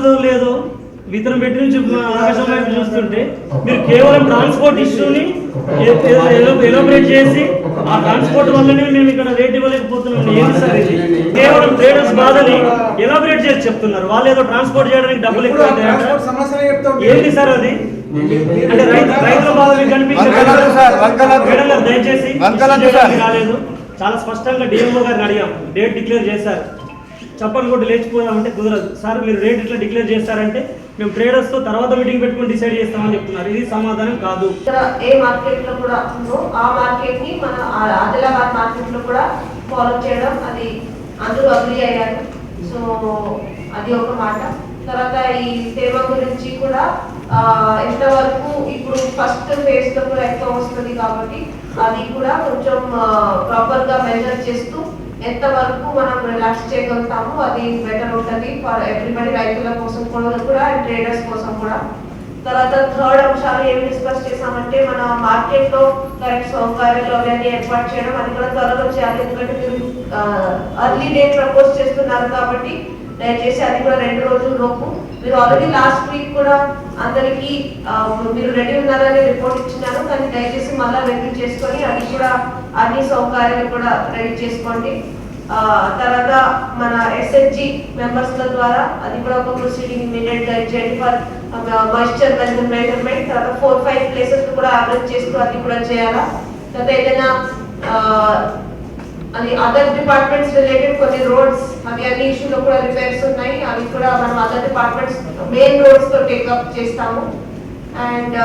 జరుగుతుందో లేదో విత్తనం పెట్టి నుంచి ఆకాశం వైపు చూస్తుంటే మీరు కేవలం ట్రాన్స్పోర్ట్ ఇష్యూని ఎలోబరేట్ చేసి ఆ ట్రాన్స్పోర్ట్ వల్లనే మేము ఇక్కడ రేట్ ఇవ్వలేకపోతున్నాం. ఏంటి సార్ ఇది కేవలం ట్రేడర్స్ బాధని ఎలాబరేట్ చేసి చెప్తున్నారు. వాళ్ళు ఏదో ట్రాన్స్పోర్ట్ చేయడానికి డబ్బులు ఎక్కువ ఏంటి సార్ అది? అంటే రైతు రైతుల బాధ మీకు దయచేసి. రాలేదు చాలా స్పష్టంగా డిఎంఓ గారిని అడిగాం. డేట్ డిక్లేర్ చేశారు. చప్పని కొట్టు లేచిపోదామంటే కుదరదు. సార్ మీరు రేట్ ఇట్లా డిక్లేర్ చేస్తారంటే మేము ట్రేడర్స్తో తర్వాత మీటింగ్ పెట్టుకుని డిసైడ్ చేస్తామని చెప్తున్నారు. ఇది సమాధానం కాదు. ఏ మార్కెట్లో కూడా ఉందో ఆ మార్కెట్ని మన ఆదిలాబాద్ మార్కెట్లో కూడా ఫాలో చేయడం అది అందరూ అగ్రి అయ్యారు. సో అది ఒక మాట. తర్వాత ఈ సేవ గురించి కూడా ఎంతవరకు ఇప్పుడు ఫస్ట్ ఫేజ్లో కూడా ఎక్కువ వస్తుంది కాబట్టి అది కూడా కొంచెం ప్రాపర్గా మెజర్ చేస్తూ ఎంత వరకు మనం రిలాక్స్ చేయగలుగుతామో అది బెటర్ ఉంటుంది ఫర్ ఎవ్రీబడి రైతుల కోసం కూడా అండ్ ట్రేడర్స్ కోసం కూడా. తర్వాత థర్డ్ అంశాలు ఏమి డిస్కస్ చేసామంటే మన మార్కెట్లో కరెక్ట్ సౌకర్యాలు అవన్నీ ఏర్పాటు చేయడం అది కూడా త్వరలో చేయాలి. ఎందుకంటే మీరు అర్లీ డేట్ ప్రపోజ్ చేస్తున్నారు కాబట్టి దయచేసి అది కూడా రెండు రోజుల లోపు. మీరు ఆల్రెడీ లాస్ట్ వీక్ కూడా అందరికీ మీరు రెడీ ఉన్నారని రిపోర్ట్ ఇచ్చినారు. కానీ దయచేసి మళ్ళీ రెడీ చేసుకొని అది కూడా అన్ని సౌకర్యాలు కూడా రెడీ చేసుకోండి. తర్వాత మన ఎస్ఎస్జి మెంబర్స్ ద్వారా అది కూడా ఒక ప్రొసీడింగ్ ఇమీడియట్ చేయండి ఇచ్చేయండి ఫర్ మాయిశ్చర్ మెజర్మెంట్ తర్వాత ఫోర్ ఫైవ్ ప్లేసెస్ కూడా యావరేజ్ చేస్తూ అది కూడా చేయాలా? తర్వాత ఏదైనా అది అదర్ డిపార్ట్మెంట్స్ రిలేటెడ్ కొన్ని రోడ్స్ అవి అన్ని ఇష్యూలో కూడా రిపేర్స్ ఉన్నాయి. అవి కూడా మనం అదర్ డిపార్ట్మెంట్స్ మెయిన్ రోడ్స్తో టేకప్ చేస్తాము. అండ్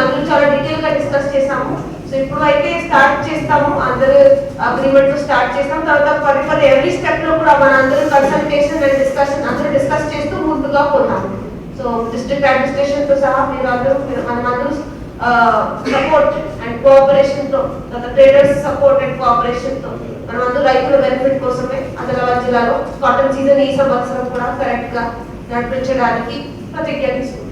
అందులో చాలా డీటెయిల్గా డిస్కస్ చేసాము సో ఇప్పుడు అయితే స్టార్ట్ చేస్తాము. అందరూ అగ్రిమెంట్ స్టార్ట్ చేస్తాం. తర్వాత ఫర్ ఎవ్రీ స్టెప్లో కూడా మన అందరూ కన్సల్టేషన్ అండ్ డిస్కషన్ అందరూ డిస్కస్ చేస్తూ ముందుగా పోతాము. సో డిస్ట్రిక్ట్ అడ్మినిస్ట్రేషన్తో సహా మీరు అందరూ మనం అందరూ సపోర్ట్ అండ్ కోఆపరేషన్తో తర్వాత ట్రేడర్స్ సపోర్ట్ అండ్ కోఆపరేషన్తో మనం అందరూ రైతుల బెనిఫిట్ కోసమే ఆదిలాబాద్ జిల్లాలో కాటన్ సీజన్ ఈ సంవత్సరం కూడా కరెక్ట్గా నడిపించడానికి ప్రతిజ్ఞ తీసుకుంటాం